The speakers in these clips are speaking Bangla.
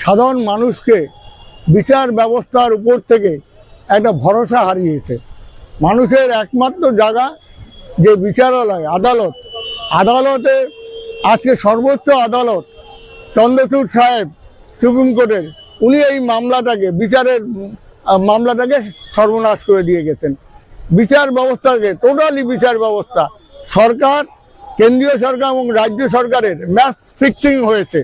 সাধারণ মানুষকে বিচার ব্যবস্থার উপর থেকে একটা ভরসা হারিয়েছে। মানুষের একমাত্র জায়গা যে বিচারালয়, আদালত। আদালতে আজকে সর্বোচ্চ আদালত চন্দ্রচূড় সাহেব সুপ্রিম কোর্টের, উনি এই মামলাটাকে, বিচারের মামলাটাকে সর্বনাশ করে দিয়ে গেছেন। বিচার ব্যবস্থাকে টোটালি বিচার ব্যবস্থা। সরকার, কেন্দ্রীয় সরকার এবং রাজ্য সরকারের ম্যাচ ফিক্সিং হয়েছে।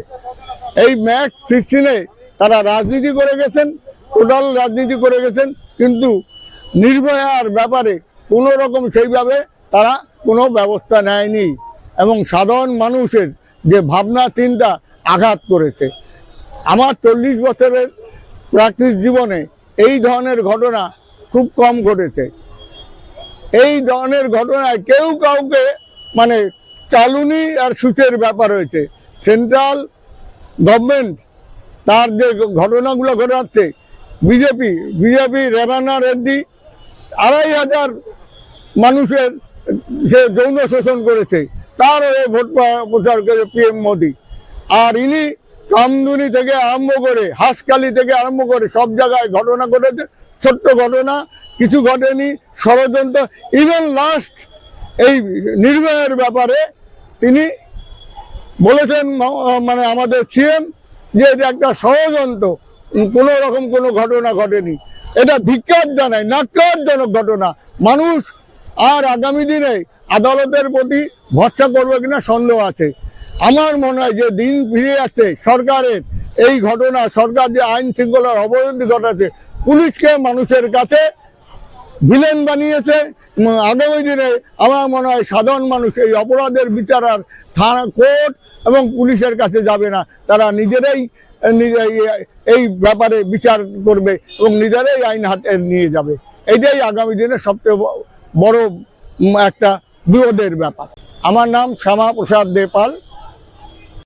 এই ম্যাচ ফিক্সিংয়ে তারা রাজনীতি করে গেছেন, টোটাল রাজনীতি করে গেছেন, কিন্তু নির্ভয়ার ব্যাপারে কোনো রকম সেইভাবে তারা কোনো ব্যবস্থা নেয়নি এবং সাধারণ মানুষের যে ভাবনা চিন্তা আঘাত করেছে। আমার চল্লিশ বছরের প্র্যাকটিস জীবনে এই ধরনের ঘটনা খুব কম ঘটেছে। এই ধরনের ঘটনায় কেউ কাউকে মানে চালুনি আর সুচের ব্যাপার হয়েছে। সেন্ট্রাল গভর্নমেন্ট তার যে ঘটনাগুলো ঘটাচ্ছে বিজেপি বিজেপি রেবানা রেড্ডি, আড়াই হাজার মানুষের সে যৌন শোষণ করেছে, তার হয়ে ভোট প্রচার করে পিএম মোদি। আর ইনি কামদুনি থেকে আরম্ভ করে হাঁসকালি থেকে আরম্ভ করে, সব জায়গায় ঘটনা ঘটেছে, ছোট্ট ঘটনা, কিছু ঘটেনি, ষড়যন্ত্র ইভেন লাস্ট এই নির্ভয়ের ব্যাপারে তিনি বলেছেন মানে আমাদের সিএম যে এটা একটা ষড়যন্ত্র। কোনো রকম কোনো ঘটনা ঘটেনি। এটা ধিক্কার জানায় নাক্কারজনক ঘটনা। মানুষ আর আগামী দিনে আদালতের প্রতি ভরসা করবে কিনা সন্দেহ আছে। আমার মনে হয় যে দিন ফিরে যাচ্ছে, সরকারের এই ঘটনা, সরকার যে আইন শৃঙ্খলার অবনতি ঘটাচ্ছে, পুলিশকে মানুষের কাছে ভিলেন বানিয়েছে। আগামী দিনে আমার মনে হয় সাধারণ মানুষ এই অপরাধের বিচার আর থানা কোর্ট এবং পুলিশের কাছে যাবে না। তারা নিজেরাই এই ব্যাপারে বিচার করবে এবং নিজেরাই আইন হাতে নিয়ে যাবে। এটাই আগামী দিনে সবচেয়ে বড় একটা বিরোধের ব্যাপার। আমার নাম শ্যামা প্রসাদ দেপাল।